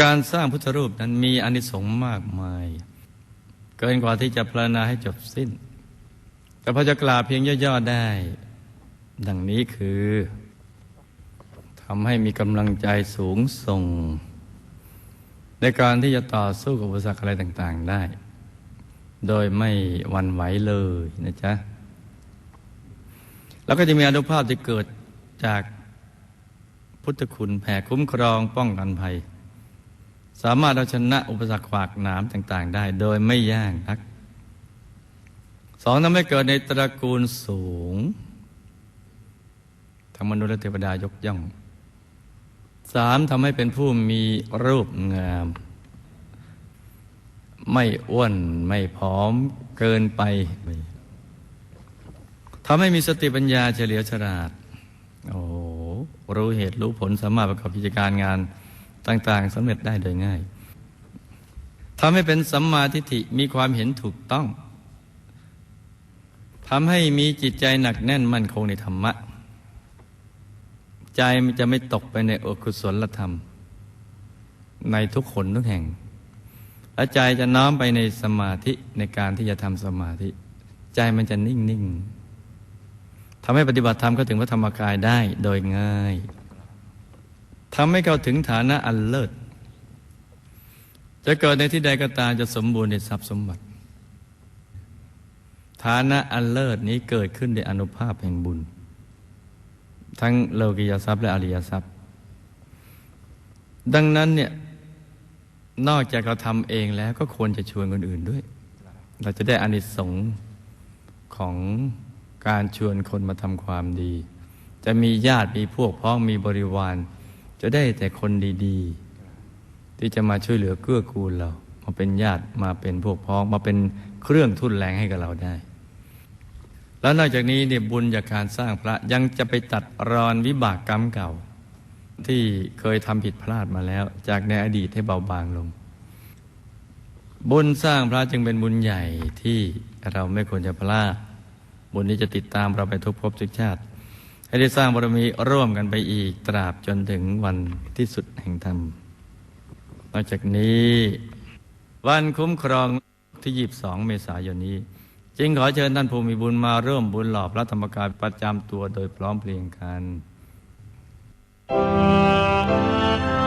การสร้างพุทธรูปนั้นมีอนิสงส์มากมาย เกินกว่าที่จะพรรณนาให้จบสิ้น แต่พอจะกล่าวเพียงย่อๆได้ ดังนี้คือทำให้มีกำลังใจสูงส่ง ในการที่จะต่อสู้กับอุปสรรคอะไรต่างๆได้ โดยไม่หวันไหวเลยนะจ๊ะ แล้วก็จะมีอนุภาพที่เกิดจากพุทธคุณแผ่คุ้มครองป้องกันภัย สามารถเอาชนะอุปสรรคขวากหนามต่าง ๆ ได้โดยไม่ยากนักสองทำให้เกิดในตระกูลสูงทั้งมนุษย์และเทวดายกย่องสามทำให้เป็นผู้มีรูปงาม ไม่อ้วนไม่ผอมเกินไปทำให้มีสติปัญญาเฉลียวฉลาด โอ้รู้เหตุรู้ผลสามารถประกอบกิจการงาน ต่างๆสำเร็จได้โดยง่ายทำให้เป็นสัมมาทิฏฐิมีความเห็นถูกต้องทำให้มีจิตใจหนักแน่นมั่นคงในธรรมะ ใจมันจะไม่ตกไปในอกุศลธรรม ในทุกคนทุกแห่ง และใจจะน้อมไปในสมาธิในการที่จะทำสมาธิ ใจมันจะนิ่งนิ่งทำให้ปฏิบัติธรรมเข้าถึงพระธรรมกายได้โดยง่าย ทำให้เขาถึงฐานะอันเลิศ จะเกิดในที่ใดก็ตามจะสมบูรณ์ในทรัพย์สมบัติ ฐานะอันเลิศนี้เกิดขึ้นในอนุภาพแห่งบุญ ทั้งโลกิยทรัพย์และอริยทรัพย์ ดังนั้นเนี่ยนอกจากเราทำเองแล้วก็ควรจะชวนคนอื่นด้วย เราจะได้อานิสงส์ของการชวนคนมาทำความดี จะมีญาติมีพวกพ้องมีบริวาร จะได้แต่คนดีๆ ที่จะมาช่วยเหลือเกื้อกูลเรา มาเป็นญาติมาเป็นพวกพ้อง มาเป็นเครื่องทุนแรงให้กับเราได้ แล้วนอกจากนี้เนี่ยบุญจากการสร้างพระยังจะไปตัดรอนวิบากกรรมเก่า ที่เคยทำผิดพลาดมาแล้ว จากในอดีตให้เบาบางลง บุญสร้างพระจึงเป็นบุญใหญ่ที่เราไม่ควรจะพลาดบุญนี้จะติดตามเราไปทุกภพทุกชาติ ให้ได้สร้างบารมีร่วมกันไปอีกตราบจนถึงวันที่สุดแห่งธรรม นอกจากนี้ วันคุ้มครองที่22เมษายนนี้ จึงขอเชิญท่านภูมิบุญมาร่วมบุญหล่อพระธรรมกายประจำตัวโดยพร้อมเพรียงกัน Thank